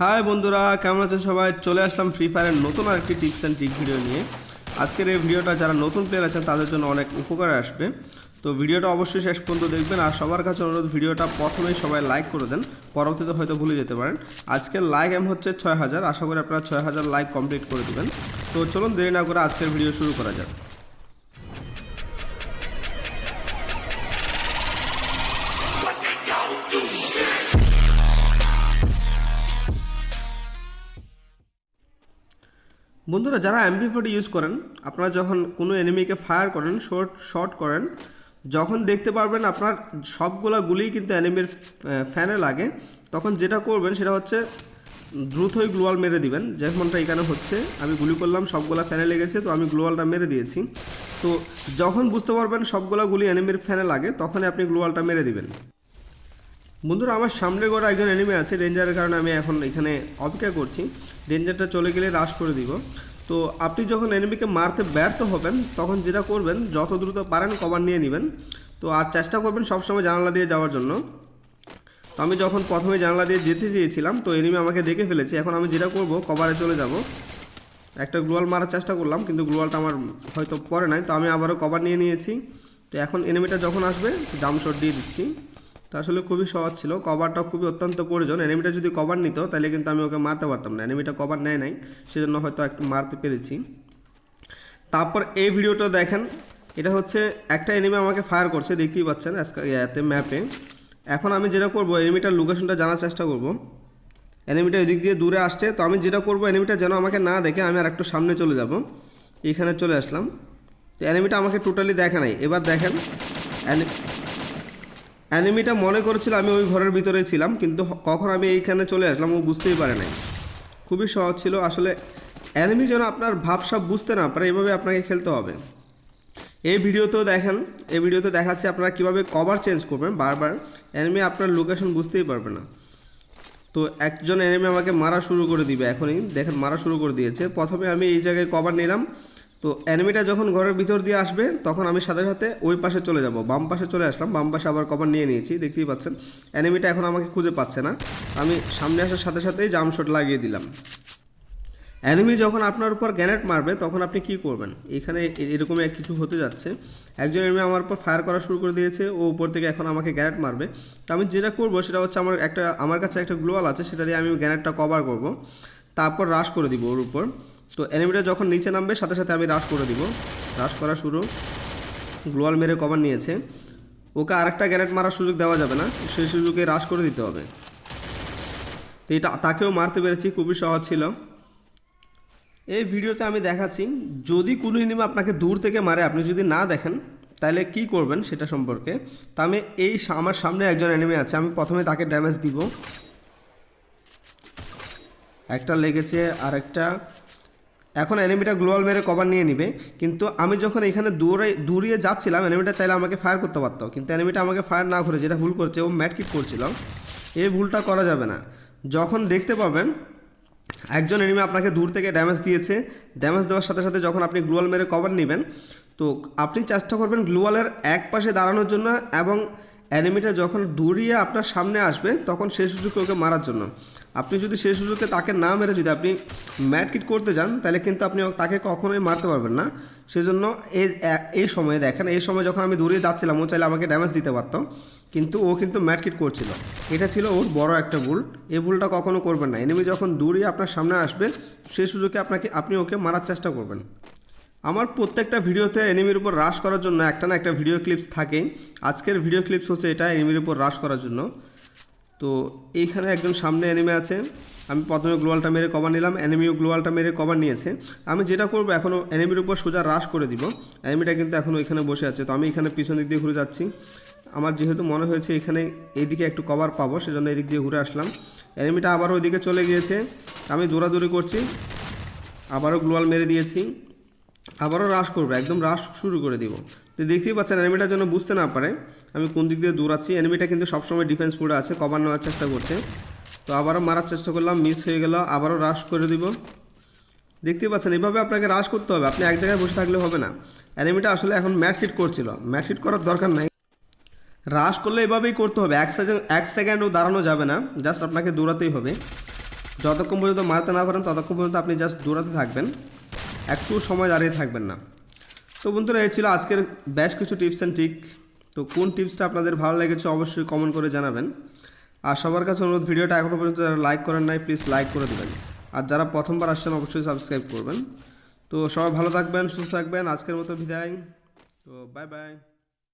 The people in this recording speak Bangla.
হাই বন্ধুরা, কেমন আছেন সবাই? চলে আসলাম ফ্রি ফায়ারের নতুন আরেকটি টিপস অ্যান্ড ট্রিক ভিডিও নিয়ে। আজকের এই ভিডিওটা যারা নতুন প্লেয়ার আছেন, তাদের জন্য অনেক উপকারে আসবে। তো ভিডিওটা অবশ্যই শেষ পর্যন্ত দেখবেন, আর সবার কাছে অনুরোধ ভিডিওটা প্রথমেই সবাই লাইক করে দেন, পরবর্তীতে হয়তো ভুলে যেতে পারেন। আজকের লাইক এম হচ্ছে ছয় হাজার, আশা করি আপনারা ছয় হাজার লাইক কমপ্লিট করে দেবেন। তো চলুন দেরি না করে আজকের ভিডিও শুরু করা যাক। বন্ধুরা, যারা ফোর্টি ইউজ করেন, আপনারা যখন কোনো এনিমিকে ফায়ার করেন শর্ট শর্ট করেন, যখন দেখতে পারবেন আপনার সবগুলা গুলিই কিন্তু এনিমির ফ্যানে লাগে, তখন যেটা করবেন সেটা হচ্ছে দ্রুতই গ্লোয়াল মেরে দিবেন। যেমনটা এখানে হচ্ছে, আমি গুলি করলাম, সবগুলা ফ্যানে লেগেছে, তো আমি গ্লোয়ালটা মেরে দিয়েছি। তো যখন বুঝতে পারবেন সবগুলা গুলি এনিমির ফ্যানে লাগে, তখনই আপনি গ্লোয়ালটা মেরে দিবেন। বন্ধুরা, আমার সামনে গোড়া একজন এনিমি আছে রেঞ্জারের কারণে আমি এখন এখানে অপেক্ষা করছি। রেঞ্জারটা চলে গেলে রাশ করে দিব। তো আপনি যখন এনিমিকে মারতে ব্যর্থ হবেন, তখন যেটা করবেন, যত দ্রুত পারেন কভার নিয়ে নেবেন। তো আর চেষ্টা করবেন সবসময় জানালা দিয়ে যাওয়ার জন্য। তো আমি যখন প্রথমে জানালা দিয়ে যেতে চেয়েছিলাম, তো এনিমি আমাকে দেখে ফেলেছে। এখন আমি যেটা করব কভারে চলে যাব। একটা গ্লোয়াল মারার চেষ্টা করলাম, কিন্তু গ্লোয়ালটা আমার হয়তো পরে নাই। তো আমি আবারও কভার নিয়ে নিয়েছি। তো এখন এনিমিটা যখন আসবে জাম শট দিয়ে দিচ্ছি। তো আসলে খুবই সহজ ছিল। কভারটা খুবই অত্যন্ত প্রয়োজন। এনিমিটা যদি কভার নিত, তাহলে কিন্তু আমি ওকে মারতে পারতাম না। এনিমিটা কভার নেয় নাই, সেজন্য হয়তো একটু মারতে পেরেছি। তারপর এই ভিডিওটা দেখেন, এটা হচ্ছে একটা এনিমি আমাকে ফায়ার করছে, দেখতেই পাচ্ছেন ইয়াতে ম্যাপে এখন আমি যেটা করব এনিমিটার লোকেশনটা জানার চেষ্টা করব। এনিমিটা এদিক দিয়ে দূরে আসছে, তো আমি যেটা করব এনিমিটা যেন আমাকে না দেখে, আমি আর একটু সামনে চলে যাব। এইখানে চলে আসলাম। তো এনিমিটা আমাকে টোটালি দেখে নাই। এবার দেখেন অ্যানিমিটা মনে করেছিল আমি ওই ঘরের ভিতরে ছিলাম, কিন্তু কখন আমি এইখানে চলে আসলাম ও বুঝতেই পারে নাই। খুবই সহজ ছিল, আসলে অ্যানিমি যেন আপনার ভাবসাব বুঝতে না পারে, এভাবে আপনাকে খেলতে হবে। এই ভিডিওতেও দেখেন, এই ভিডিওতে দেখাচ্ছে আপনারা কীভাবে কভার চেঞ্জ করবেন, বারবার অ্যানিমি আপনার লোকেশন বুঝতেই পারবে না। তো একজন অ্যানিমি আমাকে মারা শুরু করে দিবে এখনই, দেখেন মারা শুরু করে দিয়েছে। প্রথমে আমি এই জায়গায় কভার নিলাম তো অ্যানিমিটা যখন ঘরের ভিতর দিয়ে আসবে, তখন আমি সাথে সাথে ওই পাশে চলে যাব। বাম পাশে চলে আসলাম। বাম পাশে আবার কভার নিয়ে নিয়েছি, দেখতেই পাচ্ছেন। এনিমিটা এখন আমাকে খুঁজে পাচ্ছে না। আমি সামনে আসার সাথে সাথেই জাম শট লাগিয়ে দিলাম। অ্যানিমি যখন আপনার উপর গ্যানেট মারবে, তখন আপনি কি করবেন? এখানে এরকমই কিছু হতে যাচ্ছে। একজন এনিমি আমার উপর ফায়ার করা শুরু করে দিয়েছে, ও উপর থেকে এখন আমাকে গ্যানেট মারবে। তো আমি যেটা করব, সেটা হচ্ছে আমার একটা, আমার কাছে একটা গ্লোয়াল আছে, সেটা দিয়ে আমি গ্যানেটটা কভার করব। তারপর রাশ করে দিব ওর উপর। তো এনিমিটা যখন নিচে নামবে, সাথে সাথে আমি রাশ করে দিব। রাশ করা শুরু। গ্লোয়াল মেরে কভার নিয়েছে। ওকে আরেকটা গ্যানেট মারার সুযোগ দেওয়া যাবে না। সেই সুযোগে রাশ করে দিতে হবে। তো এটা, তাকেও মারতে পেরেছি, খুবই সহজ ছিল। এই ভিডিওতে আমি দেখাচ্ছি, যদি কোনো এনিমি আপনাকে দূর থেকে মারে, আপনি যদি না দেখেন, তাহলে কি করবেন সেটা সম্পর্কে? তা আমি এই আমার সামনে একজন এনিমি আছে, আমি প্রথমে তাকে ড্যামেজ দিব। একটা লেগেছে আর একটা এখন এনিমিটা গ্লোয়াল মেরে কভার নিয়ে নিবে। কিন্তু আমি যখন এখানে দূরে দূরিয়ে যাচ্ছিলাম এনিমিটা চাইলে আমাকে ফায়ার করতে পারতো। কিন্তু এনিমিটা আমাকে ফায়ার না করে যেটা ভুল করছে, ও ম্যাট কিট করছিল। এই ভুলটা করা যাবে না। যখন দেখতে পাবেন, একজন এনিমি আপনাকে দূর থেকে ড্যামেজ দিয়েছে। ড্যামেজ দেওয়ার সাথে সাথে যখন আপনি গ্লোয়াল মেরে কভার নেবেন, তো আপনি চেষ্টা করবেন গ্লোয়ালের এক পাশে দাঁড়ানোর জন্য এবং অ্যানিমিটা যখন দূরিয়ে আপনার সামনে আসবে, তখন সেই সুযোগে ওকে মারার জন্য। আপনি যদি সেই সুযোগে তাকে না মেরে যদি আপনি ম্যাট কিট করতে যান, তাহলে কিন্তু আপনি তাকে কখনোই মারতে পারবেন না। সেজন্য এই এই সময়ে দেখেন, এই সময় যখন আমি দূরে যাচ্ছিলাম, ও চাইলে আমাকে ড্যামেজ দিতে পারত। কিন্তু ও কিন্তু ম্যাট কিট করছিল। এটা ছিল ওর বড় একটা ভুল। এই ভুলটা কখনো করবেন না। এনিমি যখন দূরে আপনার সামনে আসবে, সেই সুযোগে আপনাকে, আপনি ওকে মারার চেষ্টা করবেন। আমার প্রত্যেকটা ভিডিওতে এনিমির উপর রাশ করার জন্য একটা না একটা ভিডিও ক্লিপস থাকে। আজকের ভিডিও ক্লিপস হচ্ছে এটা এনিমির উপর রাশ করার জন্য। তো এইখানে একজন সামনে এনিমি আছে। আমি প্রথমে গ্লোয়ালটা মেরে কভার নিলাম। এনিমিও গ্লোয়ালটা মেরে কভার নিয়েছে। আমি যেটা করব এখনও এনিমির উপর সোজা রাশ করে দিব। এনিমিটা কিন্তু এখানে বসে আছে। তো আমি এখানে পিছন দিক দিয়ে ঘুরে যাচ্ছি। আমার যেহেতু মনে হয়েছে এখানে এইদিকে একটু কভার পাবো, সেজন্য এদিক দিয়ে ঘুরে আসলাম। এনিমিটা আবারও ওইদিকে চলে গিয়েছে। আমি দৌড়াদৌড়ি করছি। আবারও গ্লোয়াল মেরে দিয়েছি। আবারও রাশ করবে, একদম রাশ শুরু করে দিব। তো দেখতেই পাচ্ছেন এনিমিটার জন্য বুঝতে না পারে। আমি কোন দিক দিয়ে দৌড়াচ্ছি এনিমিটা কিন্তু সবসময় ডিফেন্স মোডে আছে কভার নেওয়ার চেষ্টা করছে। তো আবারও মারার চেষ্টা করলাম মিস হয়ে গেল, আবারও রাশ করে দিব। দেখতেই পাচ্ছেন, এভাবে আপনাকে রাশ করতে হবে, আপনি এক জায়গায় বসে থাকলে হবে না। এনিমিটা আসলে এখন ম্যাট হিট করছিল ম্যাট হিট করার দরকার নাই। রাশ করলে এভাবেই করতে হবে, এক সেকেন্ড এক সেকেন্ডও দাঁড়ানো যাবে না জাস্ট আপনাকে দৌড়াতেই হবে। যতক্ষণ পর্যন্ত মারতে না পারেন, ততক্ষণ পর্যন্ত আপনি জাস্ট দৌড়াতে থাকবেন। একটু সময় দাঁড়িয়ে থাকবেন না। তো বন্ধুরা, এই ছিল আজকের বেশ কিছু টিপস অ্যান্ড ট্রিক তো কোন টিপসটা আপনাদের ভালো লেগেছে অবশ্যই কমেন্ট করে জানাবেন। আর সবার কাছে অনুরোধ, ভিডিওটা এখনও পর্যন্ত যারা লাইক করেন নাই প্লিজ লাইক করে দেবেন। আর যারা প্রথমবার আসছেন, অবশ্যই সাবস্ক্রাইব করবেন। তো সবাই ভালো থাকবেন, সুস্থ থাকবেন। আজকের মতো বিদায়। তো বাই বাই